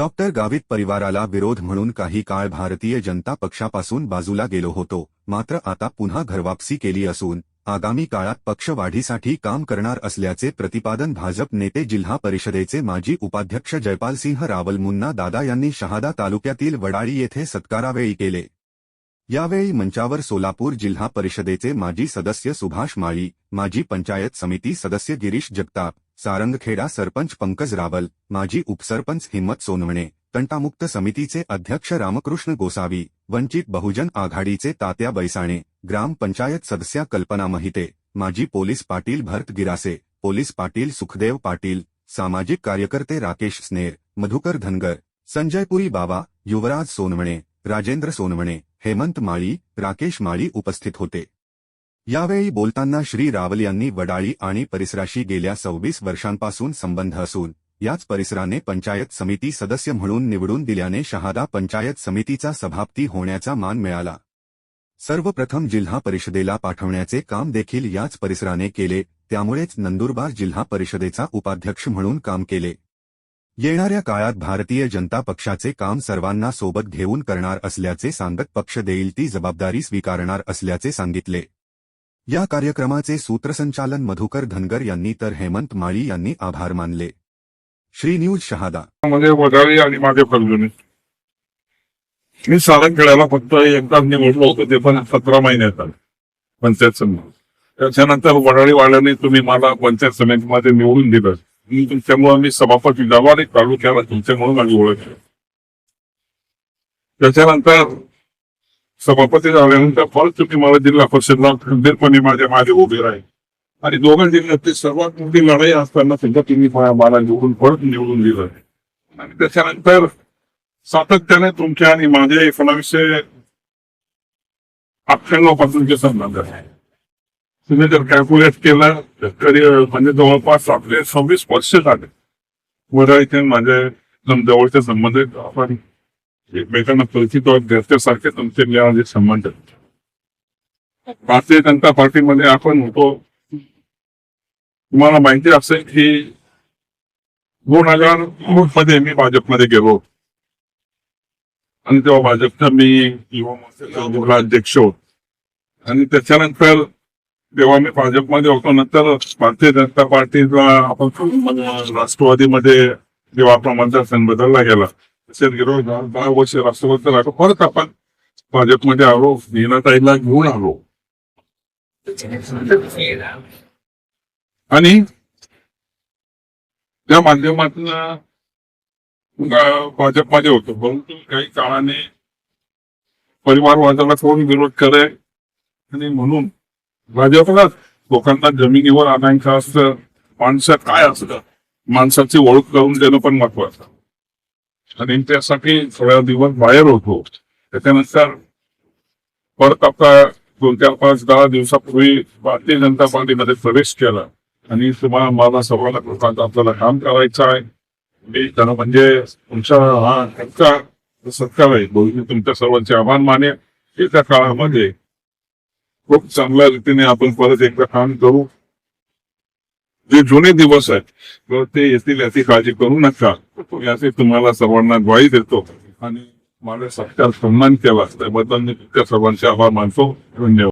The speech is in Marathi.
डॉक्टर गावित परिवाराला विरोध म्हणून काही काळ भारतीय जनता पक्षापासून बाजूला गेलो होतो मात्र आता पुन्हा घरवापसी केली असून आगामी काळात पक्ष वाढीसाठी काम करणार असल्याचे प्रतिपादन भाजप नेते जिल्हा परिषदेचे माजी उपाध्यक्ष जयपालसिंह रावल मुन्ना दादा यांनी शहादा तालुक्यातील वडाळी येथे सत्कारावेळी केले. यावेळी मंचावर सोलापूर जिल्हा परिषदेचे माजी सदस्य सुभाष माळी माजी पंचायत समिती सदस्य गिरीश जगताप सारंगखेडा सरपंच पंकज रावल माजी उपसरपंच हिम्मत सोनवणे तंटामुक्त समितीचे अध्यक्ष रामकृष्ण गोसावी वंचित बहुजन आघाडीचे तात्या बैसाणे ग्रामपंचायत सदस्या कल्पना महिते माजी पोलीस पाटील भरत गिरासे पोलीस पाटील सुखदेव पाटील सामाजिक कार्यकर्ते राकेश स्नेर मधुकर धनगर संजयपुरी बाबा युवराज सोनवणे राजेंद्र सोनवणे हेमंत माळी राकेश माळी उपस्थित होते. यावेळी बोलताना श्री रावल यांनी वडाळी आणि परिसराशी गेल्या सव्वीस वर्षांपासून संबंध असून याच परिसराने पंचायत समिती सदस्य म्हणून निवडून दिल्याने शहादा पंचायत समितीचा सभापती होण्याचा मान मिळाला. सर्वप्रथम जिल्हा परिषदेला पाठवण्याचे काम देखील याच परिसराने केले त्यामुळेच नंदुरबार जिल्हा परिषदेचा उपाध्यक्ष म्हणून काम केले. येणाऱ्या काळात भारतीय जनता पक्षाचे काम सर्वांना सोबत घेऊन करणार असल्याचे सांगत पक्ष देईल ती जबाबदारी स्वीकारणार असल्याचे सांगितले. या कार्यक्रमाचे सूत्रसंचालन मधुकर धनगर यांनी तर हेमंत माळी यांनी आभार मानले. श्री न्यूज शहादा. मध्ये वडाळी आणि माझे फलगुणे मी सारंग खेळायला फक्त एकदा निवडलो होतो ते पण सतरा महिन्यात पंचायत समिती. त्याच्यानंतर वडाळी वाल्याने तुम्ही मला पंचायत समितीमध्ये निवडून दिलं. मी तुमच्यामुळे मी सभापती जावा आणि तालुक्याला तुमच्यामुळे माझी ओळख त्याच्यानंतर सभापती झाल्यानंतर परत तुम्ही मला जिल्हा परिषदला खंबीरपणे माझ्या मागे उभे राहील. आणि दोघं जिल्ह्यातली सर्वात मोठी लढाई असताना सुद्धा तुम्ही मला निवडून परत निवडून दिलं. आणि त्याच्यानंतर सातत्याने तुमच्या आणि माझे एकोणावीसशे अठ्ठ्याण्णव पासूनचे संबंध आहे तुम्ही जर कॅल्क्युलेट केलं तरी म्हणजे जवळपास आपले सव्वीस वर्ष झाले. वडाळीचे माझे जवळचे संबंधित आपण एकमेकांना परिचित आहोत घरच्यासारखे मिळाले संबंध भारतीय जनता पार्टीमध्ये आपण होतो. तुम्हाला माहिती असेल की दोन हजारमध्ये मी भाजपमध्ये गेलो आणि तेव्हा भाजपचा मी युवा मोर्चाचा अध्यक्ष आणि त्याच्यानंतर तेव्हा मी भाजपमध्ये होतो. नंतर भारतीय जनता पार्टीला आपण राष्ट्रवादीमध्ये जेव्हा आपला मतदारसंघ बदलला गेला. तसेच दहा वर्ष राष्ट्रपती राहतो परत आपण भाजपमध्ये आलो नीनाताईला घेऊन आलो. आणि त्या माध्यमातून भाजपमध्ये होतो. परंतु काही काळाने परिवारवादाला थोडून विरोध करे आणि म्हणून भाजपलाच लोकांना जमिनीवर आणायचं असतं माणसं काय असतं माणसाची ओळख करून देणं पण महत्वाचं. आणि त्यासाठी थोड्या दिवस बाहेर होतो. त्याच्यानंतर परत आता दोन चार पाच दहा दिवसापूर्वी भारतीय जनता पार्टीमध्ये प्रवेश केला. आणि तुम्हाला मला सर्वांना लोकांचं आपल्याला काम करायचं आहे. मी त्यांना म्हणजे तुमचा हा सत्कार सत्कार आहे. बहुतेक तुमच्या सर्वांचे आभार माने येत्या काळामध्ये खूप चांगल्या रीतीने आपण परत एकदा काम करू. जे जुने दिवस आहेत ते येतील याची काळजी करू नका. याचे तुम्हाला सर्वांना ग्वाही देतो. आणि माझा सत्कार सन्मान केला. त्याबद्दल मी तुमच्या सर्वांचे आभार मानतो. धन्यवाद.